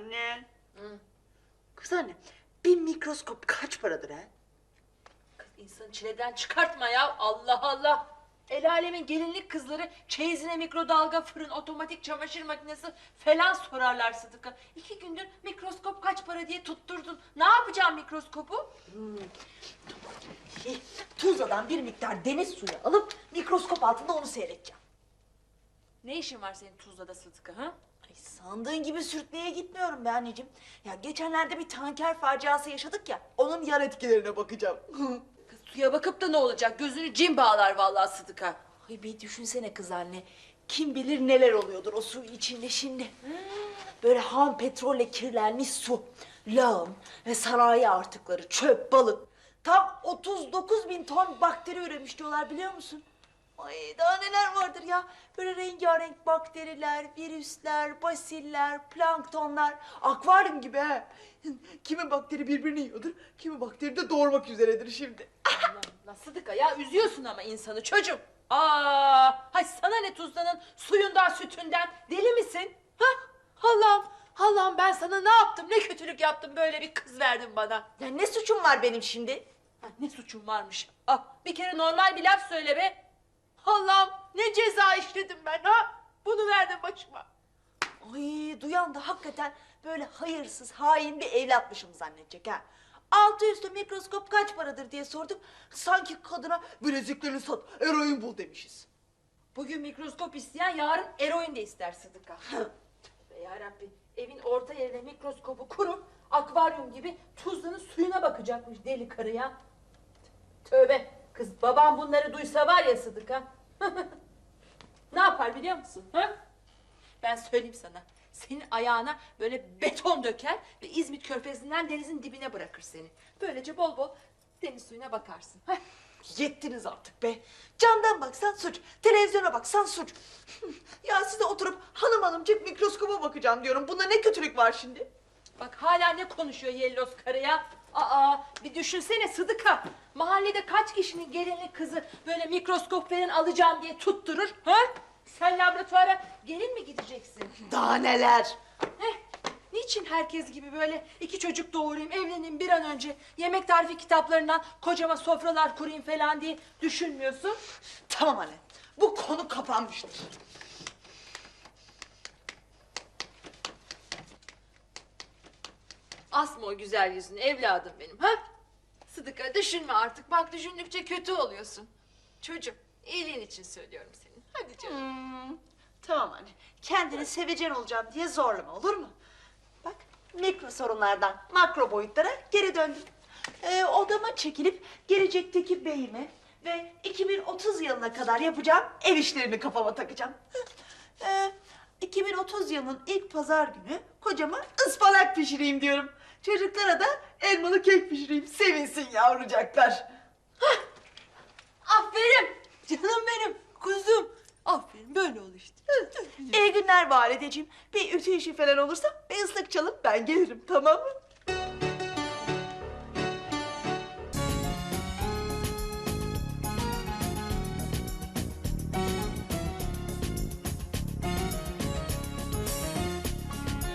Anne. Hı. Kız anne bir mikroskop kaç paradır ha? Kız insanı çileden çıkartma ya. Allah Allah. El alemin gelinlik kızları çeyizine mikrodalga fırın, otomatik çamaşır makinesi falan sorarlar Sıdık'a. İki gündür mikroskop kaç para diye tutturdun. Ne yapacağım mikroskopu? Şey, Tuzla'dan bir miktar deniz suyu alıp mikroskop altında onu seyredeceğim. Ne işin var senin Tuzla'da Sıdık'a ha? Ay, sandığın gibi sürtmeye gitmiyorum be anneciğim. Ya geçenlerde bir tanker faciası yaşadık ya. Onun yan etkilerine bakacağım. Kız suya bakıp da ne olacak? Gözünü cin bağlar vallahi Sıdık'a. Ay bir düşünsene kız anne. Kim bilir neler oluyordur o su içinde şimdi. Böyle ham petrolle kirlenmiş su, lağım ve sanayi artıkları, çöp, balık. Tam 39 bin ton bakteri üremiş diyorlar biliyor musun? Ay daha neler vardır ya. Böyle rengarenk bakteriler, virüsler, basiller, planktonlar. Akvaryum gibi ha. Kimi bakteri birbirini yiyordur, kimi bakteri de doğurmak üzeredir şimdi. Allah Sıdık'a ya üzüyorsun ama insanı çocuğum. Aa, hay sana ne Tuzla'nın suyundan sütünden deli misin? Ha? Allah'ım Allah'ım ben sana ne yaptım ne kötülük yaptım böyle bir kız verdin bana. Ya ne suçum var benim şimdi? Ha, ne suçum varmış? Ah, bir kere normal bir laf söyle be. Allah'ım ne ceza işledim ben ha? Bunu verdin başıma. Ay duyan da hakikaten böyle hayırsız, hain bir evlatmışım zannedecek ha. Altı üstü mikroskop kaç paradır diye sorduk. Sanki kadına bileziklerini sat, eroin bul demişiz. Bugün mikroskop isteyen yarın eroin de ister Sıdık'a. Tövbe yarabbim. Evin orta yerine mikroskopu kurup akvaryum gibi Tuzla'nın suyuna bakacakmış deli karı ya. Tövbe. Kız babam bunları duysa var ya Sıdık'a. ne yapar biliyor musun? Ha? Ben söyleyeyim sana. Senin ayağına böyle beton döker ve İzmit körfezinden denizin dibine bırakır seni. Böylece bol bol deniz suyuna bakarsın. Yettiniz artık be. Camdan baksan suç, televizyona baksan suç. ya size oturup hanım hanımcık mikroskopa bakacağım diyorum. Bunda ne kötülük var şimdi? Bak hala ne konuşuyor Yellos karı ya? Aa bir düşünsene Sıdıka. Mahallede kaç kişinin gelinlik kızı böyle mikroskop falan alacağım diye tutturur. Ha? Sen laboratuvara gelin mi gideceksin? Daha neler? Heh, niçin herkes gibi böyle iki çocuk doğurayım, evleneyim bir an önce yemek tarifi kitaplarından kocama sofralar kurayım falan diye düşünmüyorsun? Tamam anne, bu konu kapanmıştır. Asma o güzel yüzünü evladım benim ha? Sıdıka düşünme artık. Bak düşündükçe kötü oluyorsun. Çocuğum iyiliğin için söylüyorum senin. Hadi canım. Hmm, tamam anne. Kendini sevecen olacağım diye zorlama olur mu? Bak mikro sorunlardan makro boyutlara geri döndüm. Ee, odama çekilip gelecekteki beyimi ve 2030 yılına kadar yapacağım ev işlerini kafama takacağım. Ee, 2030 yılının ilk pazar günü kocama ıspanak pişireyim diyorum. Çocuklara da elmalı kek pişireyim. Sevinsin yavrucaklar. Aferin. Canım benim. Kuzum. Aferin böyle ol işte. İyi günler valideciğim. Bir ütü işi falan olursa bir ıslık çalıp ben gelirim tamam mı?